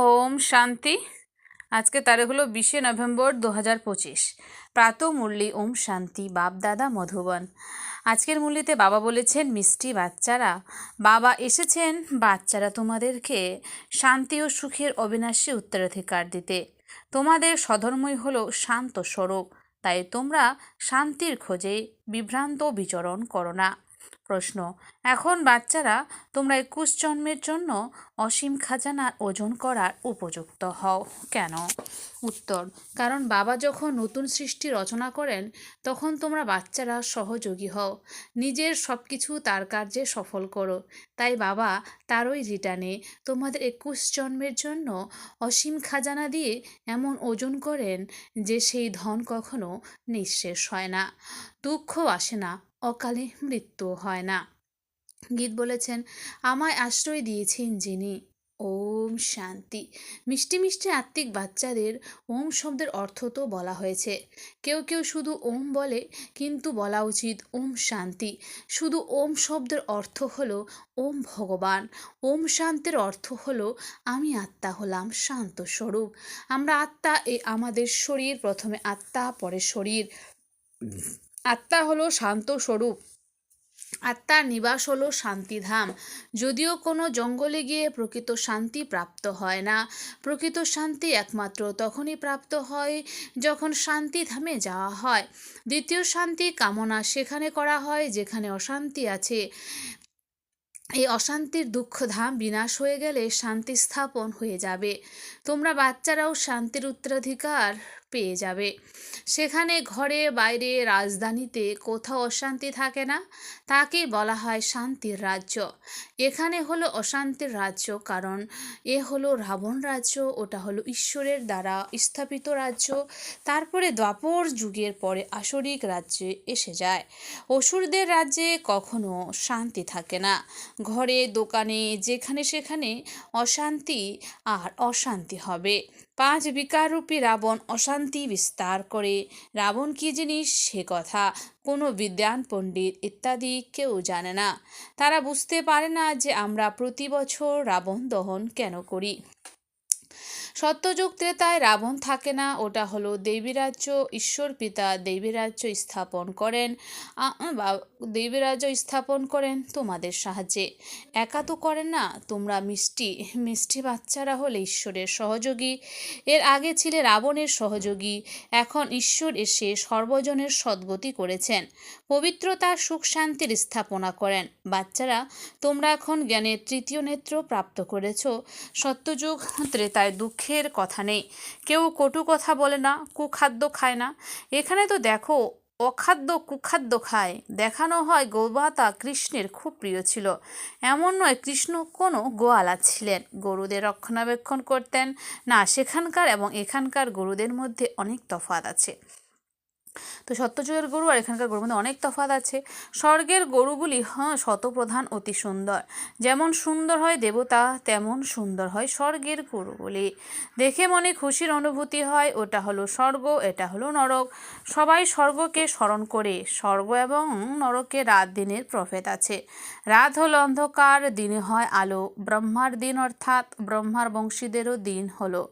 ওম শান্তি। আজকে তারিখ হলো বিশে নভেম্বর দু হাজার পঁচিশ। প্রাত মুরলি ওম শান্তি, বাপ দাদা মধুবন। আজকের মুরলিতে বাবা বলেছেন, মিষ্টি বাচ্চারা, বাবা এসেছেন, বাচ্চারা তোমাদেরকে শান্তি ও সুখের অবিনাশী উত্তরাধিকার দিতে। তোমাদের স্বধর্মই হলো শান্ত স্বরূপ, তাই তোমরা শান্তির খোঁজে বিভ্রান্ত বিচরণ করো না। প্রশ্ন। এখন বাচ্চারা, তোমরা একুশ জন্মের জন্য অসীম খাজানার ওজন করার উপযুক্ত হও। কেন? উত্তর, কারণ বাবা যখন নতুন সৃষ্টি রচনা করেন, তখন তোমরা বাচ্চারা সহযোগী হও। নিজের সব কিছু তার কার্যে সফল করো। তাই বাবা তারই রিটার্নে তোমাদের একুশ জন্মের জন্য অসীম খাজানা দিয়ে এমন ওজন করেন যে সেই ধন কখনো নিঃশেষ হয় না। দুঃখ আসে না। অকালে মৃত্যু হয় না। গীত বলেছেন, আমায় আশ্রয় দিয়েছেন যিনি। ওম শান্তি। মিষ্টি মিষ্টি আত্মিক বাচ্চাদের ওম শব্দের অর্থ তো বলা হয়েছে। কেউ কেউ শুধু ওম বলে, কিন্তু বলা উচিত ওম শান্তি। শুধু ওম শব্দের অর্থ হলো ওম ভগবান। ওম শান্তির অর্থ হলো, আমি আত্মা হলাম শান্ত স্বরূপ। আমরা আত্মা এ আমাদের শরীর, প্রথমে আত্মা, পরে শরীর। আত্মা হলো শান্ত স্বরূপ। আত্মার নিবাস হলো শান্তিধাম। যদিও কোনো জঙ্গলে গিয়ে প্রকৃত শান্তি প্রাপ্ত হয় না, প্রকৃত শান্তি একমাত্র তখনই প্রাপ্ত হয় যখন শান্তিধামে যাওয়া হয়। দ্বিতীয় শান্তি কামনা সেখানে করা হয় যেখানে অশান্তি আছে। এই অশান্তির দুঃখধাম বিনাশ হয়ে গেলে শান্তি স্থাপন হয়ে যাবে। তোমরা বাচ্চারাও শান্তির উত্তরাধিকার পেয়ে যাবে। সেখানে ঘরে বাইরে রাজধানীতে কোথাও অশান্তি থাকে না। তাকে বলা হয় শান্তির রাজ্য। এখানে হলো অশান্তির রাজ্য, কারণ এ হলো রাবণ রাজ্য, ওটা হলো ঈশ্বরের দ্বারা স্থাপিত রাজ্য। তারপরে দ্বাপর যুগের পরে আসরিক রাজ্যে এসে যায়। অসুরদের রাজ্যে কখনো শান্তি থাকে না। ঘরে, দোকানে, যেখানে সেখানে অশান্তি আর অশান্তি হবে। পাঁচ বিকাররূপী রাবণ অশান্তি বিস্তার করে। রাবণ কী জিনিস? সে কথা। কোনো বিদ্যান, পণ্ডিত ইত্যাদি কেউ জানে না। তারা বুঝতে পারে না যে আমরা প্রতি বছর রাবণ দহন কেন করি। সত্যযুগ ত্রেতায় রাবণ থাকে না, ওটা হলো দেবীরাজ্য, ঈশ্বর পিতা দেবীরাজ্য স্থাপন করেন। দেবীরাজ্য স্থাপন করেন তোমাদের সাহায্যে। একা তো করেন না, তোমরা মিষ্টি মিষ্টি বাচ্চারা হলে ঈশ্বরের সহযোগী। এর আগে ছিলে রাবণের সহযোগী, এখন ঈশ্বর এসে সর্বজনের সদ্গতি করেছেন। পবিত্রতা, সুখ, শান্তির স্থাপনা করেন। বাচ্চারা, তোমরা এখন জ্ঞানের তৃতীয় নেত্র প্রাপ্ত করেছ। সত্যযুগ, ত্রেতায় দুঃখের কথা নেই। কেউ কটু কথা বলে না, কুখাদ্য খায় না। এখানে তো দেখো, অখাদ্য কুখাদ্য খায়। দেখানো হয় গোমাতা কৃষ্ণের খুব প্রিয় ছিল। এমন নয় কৃষ্ণ কোনো গোয়ালা ছিলেন। গরুদের রক্ষণাবেক্ষণ করতেন। না, সেখানকার এবং এখানকার গরুদের মধ্যে অনেক তফাত আছে। তো সত্যযুগের গরু আর এখানকার গরুর মধ্যে অনেক তফাৎ আছে। স্বর্গের গরুগুলি হ্যাঁ শতপ্রধান, অতি সুন্দর। যেমন সুন্দর হয় দেবতা, তেমন সুন্দর হয় স্বর্গের গরুগুলি। দেখে মনে খুশির অনুভূতি হয়, ওটা হলো স্বর্গ, এটা হলো নরক। সবাই স্বর্গকে স্মরণ করে, স্বর্গ এবং নরকে রাত দিনের প্রভেদ আছে। রাত হলো অন্ধকার, দিনে হয় আলো। ব্রহ্মার দিন অর্থাৎ ব্রহ্মার বংশীদেরও দিন হলো।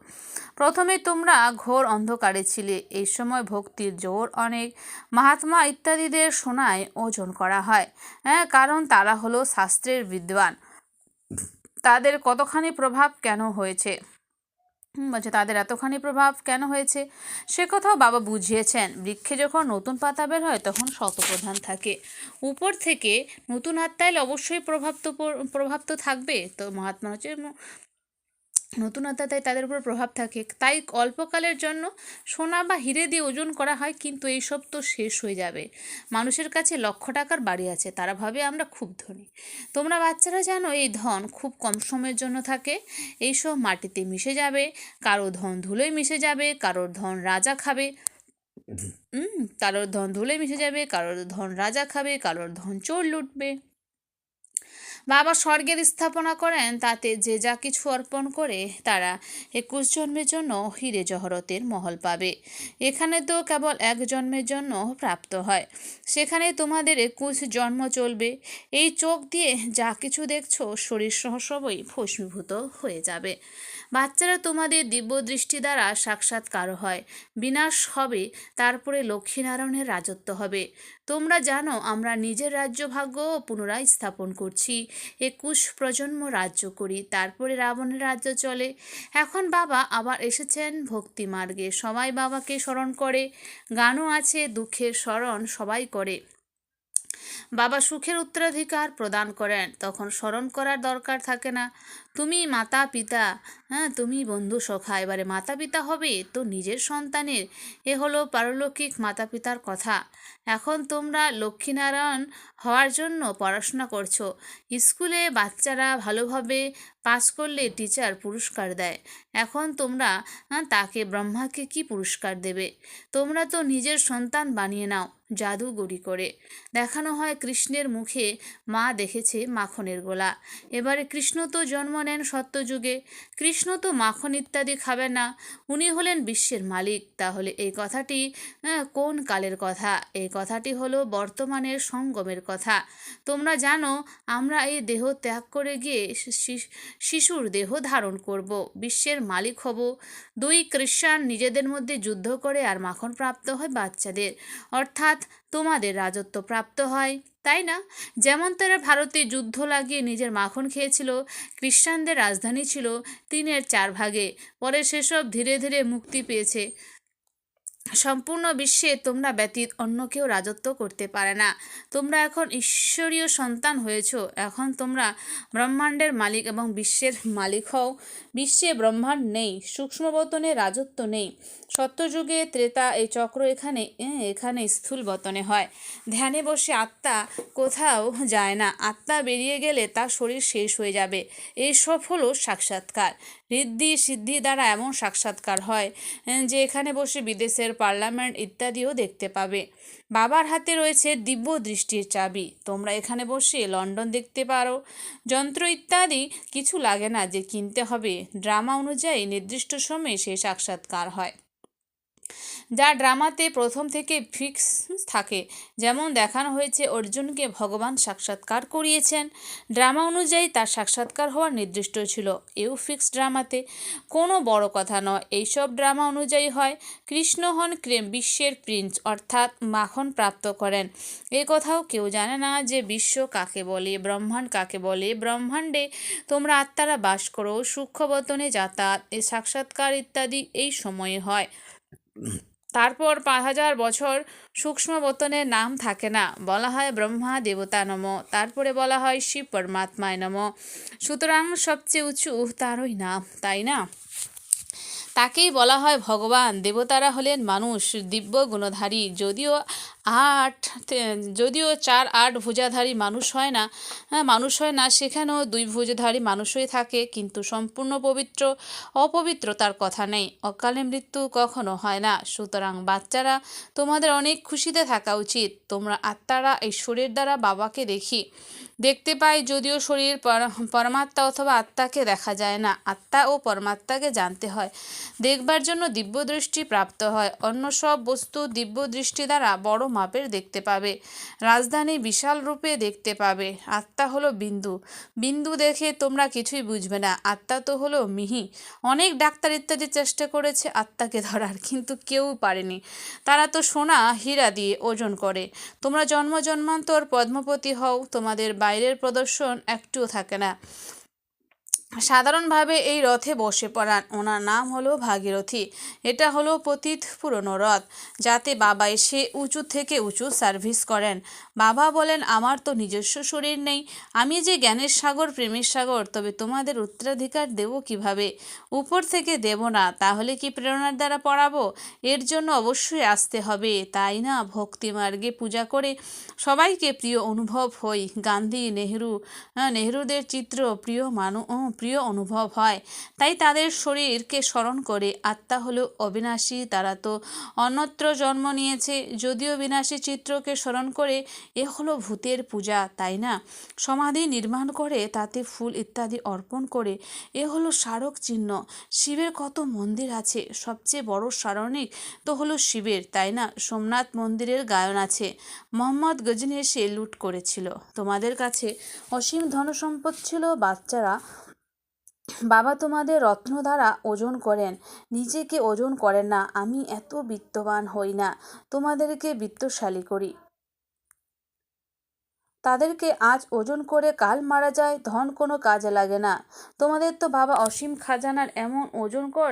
প্রথমে তোমরা ঘোর অন্ধকারে ছিলে, এই সময় ভক্তির জোর অনেক মহাত্মা ইত্যাদিদের শোনায় ওজন করা হয়। হ্যাঁ কারণ তারা হলো শাস্ত্রের বিদ্বান। তাদের কতখানি প্রভাব কেন হয়েছে? বলছে, তাদের এতখানি প্রভাব কেন হয়েছে? সে কথাও বাবা বুঝিয়েছেন। বৃক্ষে যখন নতুন পাতা বের হয়, তখন শতপ্রধান থাকে। উপর থেকে নতুন আত্মা এলে অবশ্যই প্রভাব তো প্রভাব তো থাকবে। তো মহাত্মা হচ্ছে নতুনতা তাই তাদের উপর প্রভাব থাকে। তাই অল্পকালের জন্য সোনা বা হিরে দিয়ে ওজন করা হয়, কিন্তু এইসব তো শেষ হয়ে যাবে। মানুষের কাছে লক্ষ টাকার বাড়ি আছে, তারা ভাবে আমরা খুব ধনী। তোমরা বাচ্চারা জানো, এই ধন খুব কম সময়ের জন্য থাকে। এইসব মাটিতে মিশে যাবে, কারও ধন ধুলোয় মিশে যাবে, কারোর ধন রাজা খাবে। কারোর ধন ধুলে মিশে যাবে, কারোর ধন রাজা খাবে, কারোর ধন চোর লুটবে। বাবা স্বর্গের স্থাপনা করেন, তাতে যে যা কিছু অর্পণ করে তারা একুশ জন্মের জন্য হিরে জহরতের মহল পাবে। এখানে তো কেবল এক জন্মের জন্য প্রাপ্ত হয়। সেখানে তোমাদের একুশ জন্ম চলবে। এই চোখ দিয়ে যা কিছু দেখছ, শরীর সহ সবই ভস্মীভূত হয়ে যাবে। বাচ্চারা তোমাদের দিব্য দৃষ্টি দ্বারা সাক্ষাৎকার হয়। বিনাশ হবে, তারপরে লক্ষ্মীনারায়ণের রাজত্ব হবে। তোমরা জানো, আমরা নিজের রাজ্য ভাগ্য পুনরায় স্থাপন করছি। একুশ প্রজন্ম রাজ্য করি, তারপরে রাবণের রাজ্য চলে। এখন বাবা আবার এসেছেন ভক্তি মার্গে। সবাই বাবাকে স্মরণ করে। গানও আছে, দুঃখের স্মরণ সবাই করে। বাবা সুখের উত্তরাধিকার প্রদান করেন, তখন স্মরণ করার দরকার থাকে না। তুমি মাতা পিতা হ্যাঁ তুমি বন্ধু সখা এবারে মাতা পিতা হবে তো নিজের সন্তানের। এ হলো পারলৌকিক মাতা পিতার কথা। এখন তোমরা লক্ষ্মীনারায়ণ হওয়ার জন্য পড়াশোনা করছ। স্কুলে বাচ্চারা ভালোভাবে পাস করলে টিচার পুরস্কার দেয়। এখন তোমরা আহ, তাকে ব্রহ্মাকে কি পুরস্কার দেবে? তোমরা তো নিজের সন্তান বানিয়ে নাও জাদুগরি করে। দেখানো হয় কৃষ্ণের মুখে মা দেখেছে মাখনের গোলা। এবারে কৃষ্ণ তো জন্ম নেন সত্যযুগে। কৃষ্ণ তো মাখন ইত্যাদি খাবে না। উনি হলেন বিশ্বের মালিক। তাহলে এই কথাটি কোন কালের কথা? এই কথাটি হলো বর্তমানের সঙ্গমের কথা। তোমরা জানো, আমরা এই দেহ ত্যাগ করে গিয়ে শিশুর দেহ ধারণ করব। বিশ্বের মালিক হব। দুই খ্রিস্টান নিজেদের মধ্যে যুদ্ধ করে আর মাখন প্রাপ্ত হয় বাচ্চাদের। অর্থাৎ তোমাদের রাজত্ব প্রাপ্ত হয়। তাই না? যেমন তারা ভারতে যুদ্ধ লাগিয়ে নিজের মাখন খেয়েছিল, খ্রিস্টানদের রাজধানী ছিল তিনের চার ভাগে। পরে সেসব ধীরে ধীরে মুক্তি পেয়েছে। সম্পূর্ণ বিশ্বে তোমরা ব্যতীত অন্য কেউ রাজত্ব করতে পারে না। তোমরা এখন ঈশ্বরীয় সন্তান হয়েছ। এখন তোমরা ব্রহ্মাণ্ডের মালিক এবং বিশ্বের মালিক হও। বিশ্বে ব্রহ্মাণ্ড নেই সূক্ষ্মবতনে রাজত্ব নেই। সত্যযুগে ত্রেতা এই চক্র এখানে এখানে স্থূল বতনে হয়। ধ্যানে বসে আত্মা কোথাও যায় না। আত্মা বেরিয়ে গেলে তার শরীর শেষ হয়ে যাবে। এইসব হলো সাক্ষাৎকার। ঋদ্ধি সিদ্ধি দ্বারা এমন সাক্ষাৎকার হয় যে এখানে বসে বিদেশের পার্লামেন্ট ইত্যাদিও দেখতে পাবে। বাবার হাতে রয়েছে দিব্য দৃষ্টির চাবি। তোমরা এখানে বসে লন্ডন দেখতে পারো। যন্ত্র ইত্যাদি কিছু লাগে না যে কিনতে হবে। ড্রামা অনুযায়ী নির্দিষ্ট সময়ে সে সাক্ষাৎকার হয়। যা ড্রামাতে প্রথম থেকে ফিক্স থাকে। যেমন দেখানো হয়েছে, অর্জুনকে ভগবান সাক্ষাৎকার করিয়েছেন। ড্রামা অনুযায়ী তার সাক্ষাৎকার হওয়ার নির্দিষ্ট ছিল। এও ফিক্স ড্রামাতে। কোনো বড় কথা নয়, এইসব ড্রামা অনুযায়ী হয়। কৃষ্ণ হন বিশ্বের প্রিন্স, অর্থাৎ মাখন প্রাপ্ত করেন। এ কথাও কেউ জানে না যে বিশ্ব কাকে বলে, ব্রহ্মাণ্ড কাকে বলে। ব্রহ্মাণ্ডে তোমরা আত্মারা বাস করো সূক্ষ্মবতনে যাতায়াত, এ সাক্ষাৎকার ইত্যাদি এই সময়ে হয়। তারপর পাঁচ হাজার বছর সূক্ষ্ম বতনের নাম থাকে না। বলা হয় ব্রহ্মা দেবতা নম, তারপরে বলা হয় শিব পরমাত্মায় নম। সুতরাং সবচেয়ে উঁচু তারই নাম, তাই না? তাকেই বলা হয় ভগবান। দেবতারা হলেন মানুষ, দিব্য গুণধারী। যদিও আট, যদিও চার আট ভুজাধারী মানুষ হয় না হ্যাঁ মানুষ হয় না, সেখানেও দুই ভুজধারী মানুষই থাকে, কিন্তু সম্পূর্ণ পবিত্র অপবিত্রতার কথা নেই। অকালে মৃত্যু কখনো হয় না। সুতরাং বাচ্চারা, তোমাদের অনেক খুশিতে থাকা উচিত। তোমরা আত্মারা এই শরীর দ্বারা বাবাকে দেখি। দেখতে পাই যদিও শরীর পর- পরমাত্মা অথবা আত্মাকে দেখা যায় না। আত্মা ও পরমাত্মাকে জানতে হয়। দেখবার জন্য দিব্য দৃষ্টি প্রাপ্ত হয়। অন্য সব বস্তু দিব্য দৃষ্টি দ্বারা বড় মাপের দেখতে পাবে। রাজধানী বিশাল রূপে দেখতে পাবে। আত্মা হলো বিন্দু। বিন্দু দেখে তোমরা কিছুই বুঝবে না। আত্মা তো হলো মিহি। অনেক ডাক্তার ইত্যাদি চেষ্টা করেছে আত্মাকে ধরার, কিন্তু কেউ পারেনি। তারা তো সোনা, হীরা দিয়ে ওজন করে। তোমরা জন্ম জন্মান্তর পদ্মপতি হও, তোমাদের বাইরের প্রদর্শন একটুও থাকে না। সাধারণভাবে এই রথে বসে পড়ান ওনার নাম হলো ভাগীরথী। এটা হলো পতিত পুরনো রথ, যাতে বাবা এসে উঁচু থেকে উঁচু সার্ভিস করেন। বাবা বলেন, আমার তো নিজস্ব শরীর নেই, আমি যে জ্ঞানের সাগর, প্রেমের সাগর, তবে তোমাদের উত্তরাধিকার দেব কীভাবে? উপর থেকে দেব না, তাহলে কি প্রেরণার দ্বারা পড়াবো? এর জন্য অবশ্যই আসতে হবে, তাই না? ভক্তি মার্গে পূজা করে সবাইকে প্রিয় অনুভব হই। গান্ধী, নেহরু নেহরুদের চিত্র, প্রিয় মানু প্রিয় অনুভব হয়। তাই তাদের শরীরকে স্মরণ করে আত্মা হলো অবিনাশী, তারা তো অন্যত্র জন্ম নিয়েছে, যদিও বিনাশী চিত্রকে স্মরণ করে এ হলো ভূতের পূজা, তাই না? সমাধি নির্মাণ করে তাতে ফুল ইত্যাদি অর্পণ করে এ হলো স্মারক চিহ্ন। শিবের কত মন্দির আছে, সবচেয়ে বড় স্মারণিক তো হলো শিবের, তাই না? সোমনাথ মন্দিরের গায়ন আছে। মোহাম্মদ গজনি এসে লুট করেছিল। তোমাদের কাছে অসীম ধনসম্পদ ছিল বাচ্চারা বাবা তোমাদের রত্ন দ্বারা ওজন করেন, নিজেকে ওজন করেন না, আমি এত বিত্তবান হই না, তোমাদেরকে বিত্তশালী করি। তাদেরকে আজ ওজন করে কাল মারা যায়, ধন কোনো কাজে লাগে না। তোমাদের তো বাবা অসীম খাজানার এমন ওজন কর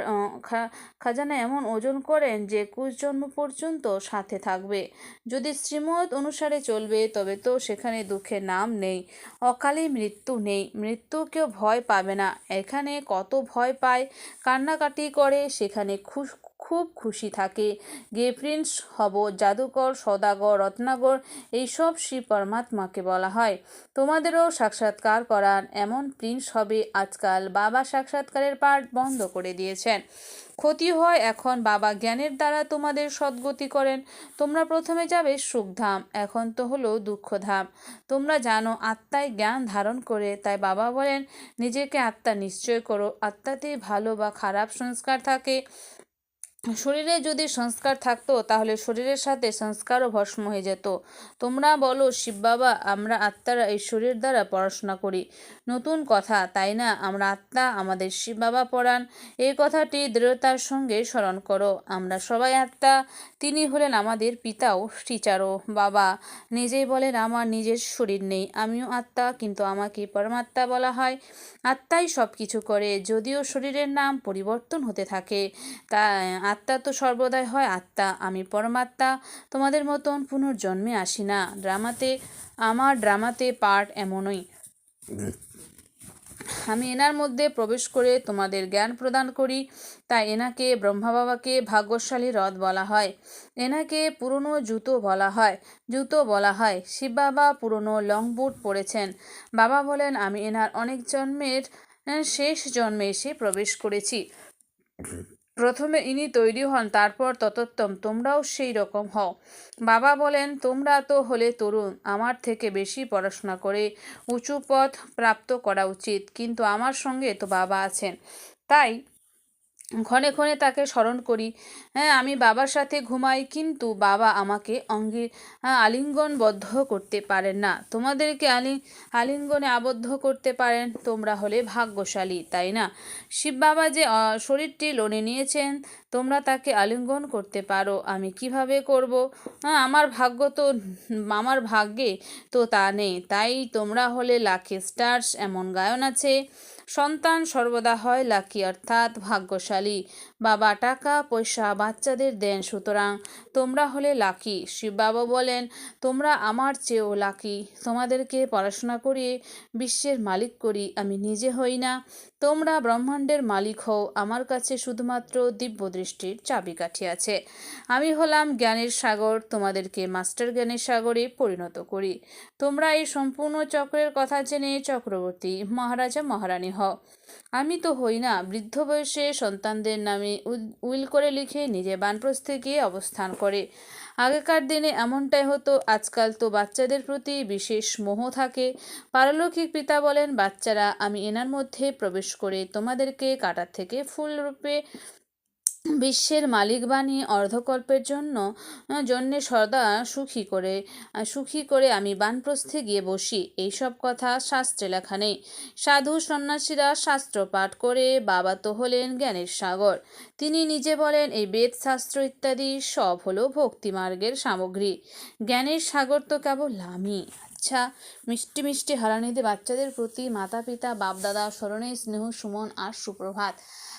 খাজানা এমন ওজন করেন যে কুশ জন্ম পর্যন্ত সাথে থাকবে। যদি শ্রীমত অনুসারে চলবে, তবে তো সেখানে দুঃখের নাম নেই। অকালে মৃত্যু নেই, মৃত্যু কেউ ভয় পাবে না। এখানে কত ভয় পায়, কান্নাকাটি করে, সেখানে খুশ খুব খুশি থাকে। গে প্রিন্স হব জাদুকর, সদাগর, রত্নাগর, এইসব শ্রী পরমাত্মাকে বলা হয়। তোমাদেরও সাক্ষাৎকার করান, এমন প্রিন্স হবে আজকাল। বাবা সাক্ষাৎকারের পাঠ বন্ধ করে দিয়েছেন। ক্ষতি হয় এখন, বাবা জ্ঞানের দ্বারা তোমাদের সদ্গতি করেন। তোমরা প্রথমে যাবে সুখধাম, এখন তো হলো দুঃখধাম। তোমরা জানো, আত্মায় জ্ঞান ধারণ করে, তাই বাবা বলেন, নিজেকে আত্মা নিশ্চয় করো। আত্মাতেই ভালো বা খারাপ সংস্কার থাকে। শরীরে যদি সংস্কার থাকতো, তাহলে শরীরের সাথে সংস্কারও ভস্ম হয়ে যেত। তোমরা বলো, শিব বাবা, আমরা আত্মারা এই শরীর দ্বারা পড়াশোনা করি। নতুন কথা, তাই না? আমরা আত্মা, আমাদের শিব বাবা পড়ান এই কথাটি দৃঢ়তার সঙ্গে স্মরণ করো। আমরা সবাই আত্মা, তিনি হলেন আমাদের পিতাও, টিচারও, বাবা। নিজেই বলেন, আমার নিজের শরীর নেই, আমিও আত্মা, কিন্তু আমাকে পরমাত্মা বলা হয়। আত্মাই সব কিছু করে, যদিও শরীরের নাম পরিবর্তন হতে থাকে। তা আত্মা তো সর্বদাই হয় আত্মা, আমি পরমাত্মা, তোমাদের মতন পুনর্জন্মে আসি না। ড্রামাতে, আমার ড্রামাতে পার্ট এমনই। আমি এনার মধ্যে প্রবেশ করে তোমাদের জ্ঞান প্রদান করি, তাই এনাকে ব্রহ্মা বাবাকে ভাগ্যশালী রথ বলা হয়। এনাকে পুরনো জুতো বলা হয়, জুতো বলা হয়। শিব বাবা পুরনো লং বুট পরেছেন। বাবা বলেন, আমি এনার অনেক জন্মের, শেষ জন্মে এসে প্রবেশ করেছি। প্রথমে ইনি তৈরি হন, তারপর ততোত্তম, তোমরাও সেই রকম হও। বাবা বলেন, তোমরা তো হলে তরুণ, আমার থেকে বেশি পড়াশোনা করে উঁচু পথ প্রাপ্ত করা উচিত, কিন্তু আমার সঙ্গে তো বাবা আছেন। তাই ক্ষণে ক্ষণে তাকে স্মরণ করি। হ্যাঁ আমি বাবার সাথে ঘুমাই, কিন্তু বাবা আমাকে অঙ্গে আলিঙ্গনবদ্ধ করতে পারেন না। তোমাদেরকে আলি, আলিঙ্গনে আবদ্ধ করতে পারেন, তোমরা হলে ভাগ্যশালী, তাই না? শিব বাবা যে শরীরটি লোনে নিয়েছেন তোমরা তাকে আলিঙ্গন করতে পারো। আমি কীভাবে করব? হ্যাঁ আমার ভাগ্য তো, আমার ভাগ্যে তো তা নেই। তাই তোমরা হলে লাকি স্টার্স, এমন গায়ন আছে। সন্তান সর্বদা হয় লাকি, অর্থাৎ ভাগ্যশালী। বাবা টাকা পয়সা বাচ্চাদের দেন, সুতরাং তোমরা হলে লাকি। শিব বাবা বলেন, তোমরা আমার চেয়েও লাকি। তোমাদেরকে পড়াশোনা করিয়ে বিশ্বের মালিক করি, আমি নিজে হই না। তোমরা ব্রহ্মাণ্ডের মালিক হও, আমার কাছে শুধুমাত্র দিব্য দৃষ্টির চাবিকাঠি আছে। আমি হলাম জ্ঞানের সাগর, তোমাদেরকে মাস্টার জ্ঞানের সাগরে পরিণত করি। তোমরা এই সম্পূর্ণ চক্রের কথা জেনে চক্রবর্তী, মহারাজা মহারানী হও। আমি তো হই না। বৃদ্ধ বয়সে সন্তানদের নামে উইল করে লিখে নিজে বানপ্রস্থে গিয়ে অবস্থান করে। আগেকার দিনে এমনটাই হতো, আজকাল তো বাচ্চাদের প্রতি বিশেষ মোহ থাকে। পারলৌকিক পিতা বলেন, বাচ্চারা, আমি এনার মধ্যে প্রবেশ করে তোমাদেরকে কাটার থেকে ফুল রূপে বিশ্বের মালিক অর্ধকল্পের জন্য জন্যে সদা সুখী করে সুখী করে আমি বানপ্রস্থে গিয়ে বসি। এইসব কথা শাস্ত্রে লেখা নেই। সাধু সন্ন্যাসীরা শাস্ত্র পাঠ করে, বাবা তো হলেন জ্ঞানের সাগর। তিনি নিজে বলেন, এই বেদ শাস্ত্র ইত্যাদি সব হলো ভক্তিমার্গের সামগ্রী। জ্ঞানের সাগর তো কেবল আমি। আচ্ছা মিষ্টি মিষ্টি হারানিতে বাচ্চাদের প্রতি মাতা পিতা বাপদাদা, স্মরণে স্নেহ, সুমন আর সুপ্রভাত।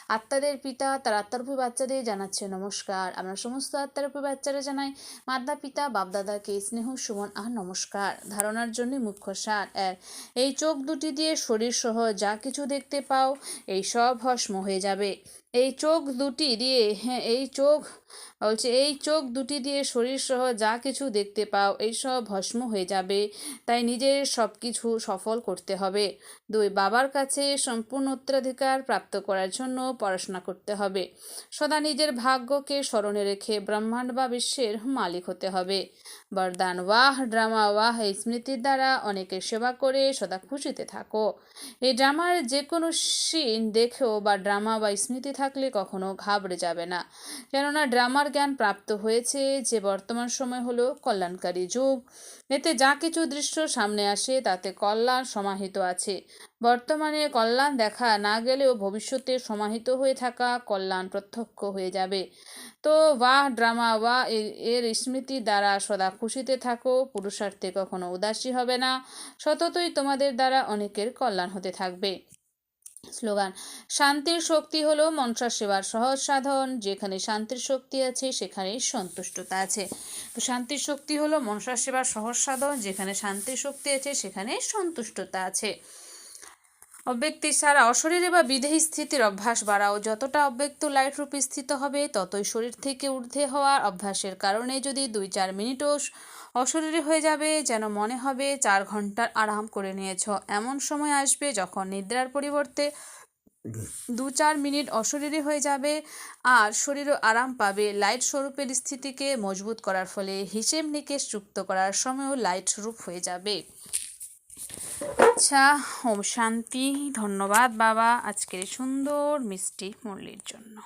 আত্মাদের পিতা, তার আত্মারূপী বাচ্চাদের জানাচ্ছে নমস্কার। আমরা সমস্ত আত্মারূপী বাচ্চারা জানাই, মাতা, পিতা, বাপদাদাকে স্নেহ, সুমন, আর নমস্কার। ধারণার জন্য মুখ্য সার এর, এই চোখ দুটি দিয়ে শরীর সহ যা কিছু দেখতে পাও, এই সব ভস্ম হয়ে যাবে। এই চোখ দুটি দিয়ে হ্যাঁ এই চোখ, বলছে, এই চোখ দুটি দিয়ে শরীর সহ যা কিছু দেখতে পাও এইসব ভস্ম হয়ে যাবে। তাই নিজের সব কিছু সফল করতে হবে। দুই, বাবার কাছে সম্পূর্ণ উত্তরাধিকার প্রাপ্ত করার জন্য পড়াশোনা করতে হবে। সদা নিজের ভাগ্যকে স্মরণে রেখে ব্রহ্মাণ্ড বা বিশ্বের মালিক হতে হবে। বরদান, ওয়াহ, ড্রামা, ওয়াহ, এই স্মৃতির দ্বারা অনেকের সেবা করে সদা খুশিতে থাকো। এই ড্রামার যে কোনো সিন দেখেও বা ড্রামা বা স্মৃতি থাকলে কখনো ঘাবড়ে যাবে না। কেননা ড্রামার জ্ঞান প্রাপ্ত হয়েছে যে বর্তমান সময় হলো কল্যাণকারী যুগ। এতে যা কিছু দৃশ্য সামনে আসে, তাতে কল্যাণ সমাহিত আছে। বর্তমানে কল্যাণ দেখা না গেলেও ভবিষ্যতে সমাহিত হয়ে থাকা কল্যাণ প্রত্যক্ষ হয়ে যাবে। তো বাহ, ড্রামা বা এর স্মৃতি দ্বারা সদা খুশিতে থাকো, পুরুষার্থে কখনো উদাসী হবে না। সততই তোমাদের দ্বারা অনেকের কল্যাণ হতে থাকবে। স্লোগান, শান্তির শক্তি হলো মনসা সেবার সহজ সাধন। যেখানে শান্তির শক্তি আছে, সেখানে সন্তুষ্টতা আছে। তো শান্তির শক্তি হলো মনসা সেবার সহজ সাধন। যেখানে শান্তির শক্তি আছে, সেখানে সন্তুষ্টতা আছে। অব্যক্তি ছাড়া অশরীরে বা বিদেহী স্থিতির অভ্যাস বাড়াও। যতটা অব্যক্ত লাইট রূপে স্থিত হবে, ততই শরীর থেকে ঊর্ধ্বে হওয়ার অভ্যাসের কারণে যদি দুই চার মিনিটও অশরীরে হয়ে যাবে, যেন মনে হবে চার ঘণ্টার আরাম করে নিয়েছ। এমন সময় আসবে যখন নিদ্রার পরিবর্তে দু চার মিনিট অশরীরে হয়ে যাবে আর শরীরও আরাম পাবে। লাইট স্বরূপের স্থিতিকে মজবুত করার ফলে হিসেব নিকেশ যুক্ত করার সময়ও লাইট স্বরূপ হয়ে যাবে। আচ্ছা ওম শান্তি ধন্যবাদ বাবা আজকের সুন্দর মিষ্টি মুরলির জন্য।